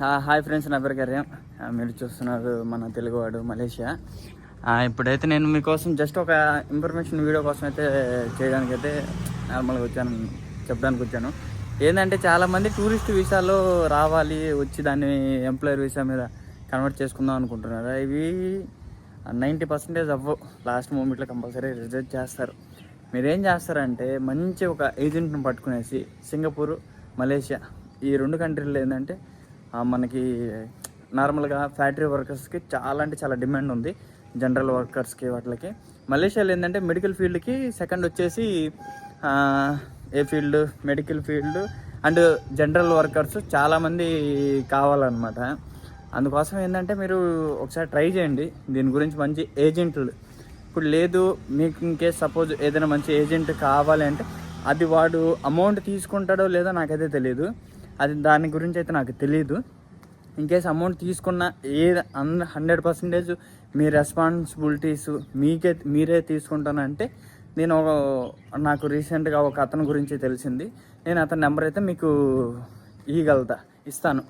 Hi friends నా పేరు కర్యం. మీరు చూస్తున్నారు మన తెలుగువాడు మలేషియా. ఇప్పుడైతే నేను మీకోసం జస్ట్ ఒక ఇన్ఫర్మేషన్ వీడియో కోసం అయితే చేయడానికి అయితే నార్మల్గా వచ్చాను చెప్పడానికి వచ్చాను. ఏంటంటే చాలామంది టూరిస్ట్ వీసాలో రావాలి వచ్చి దాన్ని ఎంప్లాయర్ వీసా మీద కన్వర్ట్ చేసుకుందాం అనుకుంటున్నారు. ఇవి నైంటీ పర్సెంటేజ్ అవ్వవు. లాస్ట్ మూమెంట్లో కంపల్సరీ రిజెక్ట్ చేస్తారు. మీరేం చేస్తారంటే మంచి ఒక ఏజెంట్ని పట్టుకునేసి సింగపూర్ మలేషియా ఈ రెండు కంట్రీలు ఏంటంటే మనకి నార్మల్గా ఫ్యాక్టరీ వర్కర్స్కి చాలా అంటే చాలా డిమాండ్ ఉంది జనరల్ వర్కర్స్కి వాటికి. మలేషియాలో ఏంటంటే మెడికల్ ఫీల్డ్కి సెకండ్ వచ్చేసి ఏ field? Medical field and general workers చాలామంది కావాలన్నమాట. అందుకోసం ఏంటంటే మీరు ఒకసారి ట్రై చేయండి దీని గురించి మంచి ఏజెంట్లు. ఇప్పుడు లేదు మీకు ఇంకే సపోజ్ ఏదైనా మంచి ఏజెంట్ కావాలి అంటే అది వాడు అమౌంట్ తీసుకుంటాడో లేదో నాకైతే తెలియదు అది దాని గురించి అయితే నాకు తెలియదు ఇన్కేస్ అమౌంట్ తీసుకున్న ఏ హండ్రెడ్ పర్సెంటేజ్ మీ రెస్పాన్సిబిలిటీస్ మీకే మీరే తీసుకుంటానంటే నేను ఒక నాకు రీసెంట్గా ఒక అతని గురించి తెలిసింది. నేను అతని నెంబర్ అయితే మీకు ఇవ్వగలుగుతా ఇస్తాను.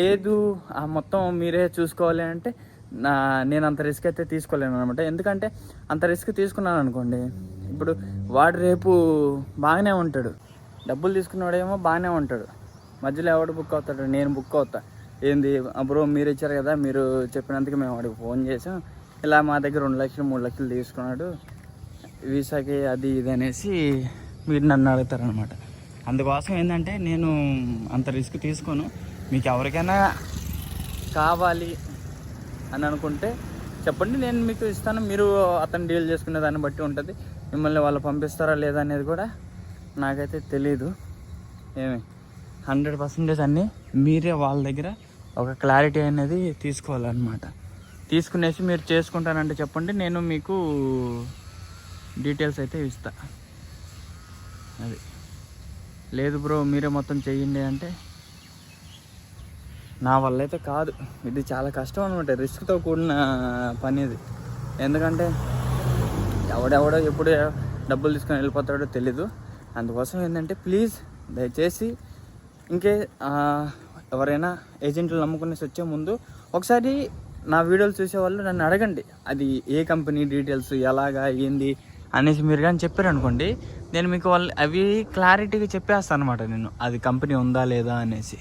లేదు ఆ మొత్తం మీరే చూసుకోవాలి అంటే నా నేను అంత రిస్క్ అయితే తీసుకోలేను అనమాట ఎందుకంటే అంత రిస్క్ తీసుకున్నాను అనుకోండి ఇప్పుడు వాడు రేపు బాగానే ఉంటాడు. డబ్బులు తీసుకున్నాడేమో బాగానే ఉంటాడు. మధ్యలో ఎవడు బుక్ అవుతాడు? నేను బుక్ అవుతా. ఏంది? బ్రో మీరు ఇచ్చారు కదా మీరు చెప్పినందుకు మేము వాడికి ఫోన్ చేసాం. ఇలా మా దగ్గర రెండు లక్షలు మూడు లక్షలు తీసుకున్నాడు. వీసాకి అది ఇది అనేసి మీరు నన్ను అడుగుతారనమాట అందుకోసం ఏంటంటే నేను అంత రిస్క్ తీసుకోను. మీకు ఎవరికైనా కావాలి అని అనుకుంటే చెప్పండి. నేను మీకు ఇస్తాను. మీరు అతను డీల్ చేసుకునే దాన్ని బట్టి ఉంటుంది. మిమ్మల్ని వాళ్ళు పంపిస్తారా లేదా అనేది కూడా నాకైతే తెలీదు. ఏమి? హండ్రెడ్ పర్సెంటేజ్ అన్నీ మీరే వాళ్ళ దగ్గర ఒక క్లారిటీ అనేది తీసుకోవాలన్నమాట. తీసుకునేసి మీరు చేసుకుంటానంటే చెప్పండి నేను మీకు డీటెయిల్స్ అయితే ఇస్తా. అది. లేదు బ్రో మీరే మొత్తం చెయ్యండి అంటే నా వల్ల అయితే కాదు. ఇది చాలా కష్టం అనమాట రిస్క్తో కూడిన పని ఇది. ఎందుకంటే ఎవడెవడో ఎప్పుడు డబ్బులు తీసుకొని వెళ్ళిపోతాడో తెలీదు. అందుకోసం ఏంటంటే ప్లీజ్ దయచేసి ఇంకే ఎవరైనా ఏజెంట్లు నమ్ముకునేసి వచ్చే ముందు ఒకసారి నా వీడియోలు చూసేవాళ్ళు నన్ను అడగండి. అది ఏ కంపెనీ డీటెయిల్స్ ఎలాగా ఏంది అనేసి మీరు కానీ చెప్పారు అనుకోండి నేను మీకు వాళ్ళు అవి క్లారిటీగా చెప్పేస్తాను అనమాట నేను. అది కంపెనీ ఉందా లేదా అనేసి.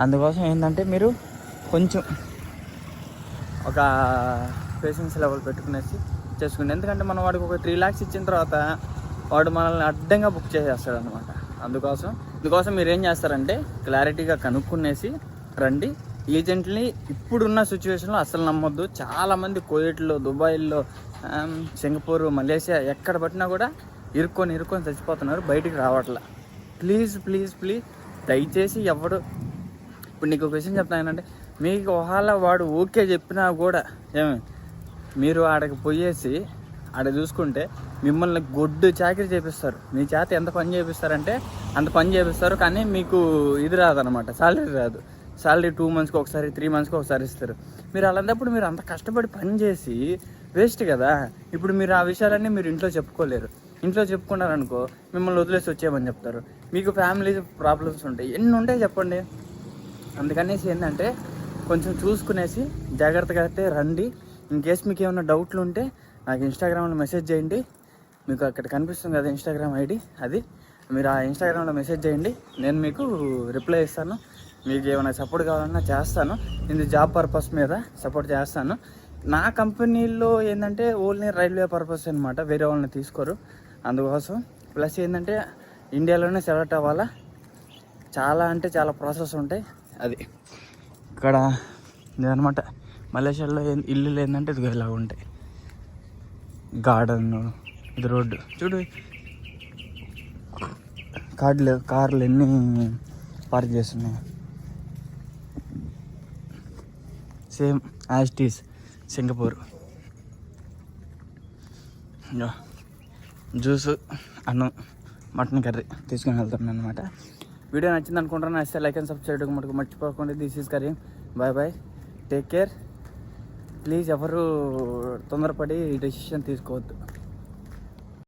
అందుకోసం ఏంటంటే మీరు కొంచెం ఒక పేషెన్స్ లెవెల్ పెట్టుకునేసి చేసుకుని ఎందుకంటే మనం వాడికి ఒక త్రీ ల్యాక్స్ ఇచ్చిన తర్వాత వాడు మనల్ని అడ్డంగా బుక్ చేసేస్తాడు అనమాట అందుకోసం అందుకోసం మీరు ఏం చేస్తారంటే క్లారిటీగా కనుక్కునేసి రండి. ఏజెంట్ని ఇప్పుడున్న సిచ్యువేషన్లో అసలు నమ్మొద్దు. చాలామంది కోయిట్లో దుబాయ్లో సింగపూర్ మలేషియా ఎక్కడ పట్టినా కూడా ఇరుక్కొని ఇరుక్కొని చచ్చిపోతున్నారు. బయటికి రావట్లా. ప్లీజ్ ప్లీజ్ ప్లీజ్ దయచేసి ఎవడు ఇప్పుడు నీకు ఒక విషయం ఏంటంటే మీకు ఒకవేళ వాడు ఓకే చెప్పినా కూడా ఏమి? మీరు ఆడకి పోయేసి ఆడ చూసుకుంటే మిమ్మల్ని గొడ్డు చాకరీ చేపిస్తారు. మీ చేత ఎంత పని చేపిస్తారంటే అంత పని చేపిస్తారు. కానీ మీకు ఇది రాదనమాట సాలరీ రాదు. సాలరీ టూ మంత్స్కి ఒకసారి త్రీ మంత్స్కి ఒకసారి ఇస్తారు. మీరు అలాంటప్పుడు మీరు అంత కష్టపడి పని చేసి వేస్ట్ కదా. ఇప్పుడు మీరు ఆ విషయాలన్నీ మీరు ఇంట్లో చెప్పుకోలేరు. ఇంట్లో చెప్పుకున్నారనుకో మిమ్మల్ని వదిలేసి వచ్చేయమని చెప్తారు. మీకు ఫ్యామిలీ ప్రాబ్లమ్స్ ఉంటాయి. ఎన్ని ఉంటాయి చెప్పండి? అందుకనేసి ఏంటంటే కొంచెం చూసుకునేసి జాగ్రత్తగా అయితే రండి. ఇన్ కేస్ మీకు ఏమైనా డౌట్లు ఉంటే నాకు ఇన్స్టాగ్రామ్లో మెసేజ్ చేయండి. మీకు అక్కడ కనిపిస్తుంది కదా ఇన్స్టాగ్రామ్ ఐడి అది. మీరు ఆ ఇన్స్టాగ్రామ్లో మెసేజ్ చేయండి. నేను మీకు రిప్లై ఇస్తాను మీకు ఏమైనా సపోర్ట్ కావాలన్నా చేస్తాను. ఇది జాబ్ పర్పస్ మీద సపోర్ట్ చేస్తాను. నా కంపెనీలో ఏంటంటే ఓన్లీ రైల్వే పర్పస్ అనమాట వేరే వాళ్ళని తీసుకోరు. అందుకోసం. ప్లస్ ఏంటంటే ఇండియాలోనే సెలెక్ట్ అవ్వాలా? చాలా అంటే చాలా ప్రాసెస్ ఉంటాయి. అది. ఇక్కడ ఇదనమాట మలేషియాలో ఇల్లులు ఏంటంటే ఇది ఇలా ఉంటాయి. గార్డెన్ ఇది రోడ్డు. చూడు. కార్లు కార్లు ఎన్ని పార్క్ చేస్తున్నాయి? సేమ్ యాస్టీస్ సింగపూర్. జ్యూస్ అన్నం మటన్ కర్రీ తీసుకుని వెళ్తున్నాను అనమాట వీడియో నచ్చింది అనుకుంటున్నాను నచ్చితే లైక్ అండ్ సబ్స్క్రైబ్ మటుకు మర్చిపోకండి. This is Karim bye bye take care please ఎవరు తొందరపడి డెసిషన్ తీసుకోవద్దు.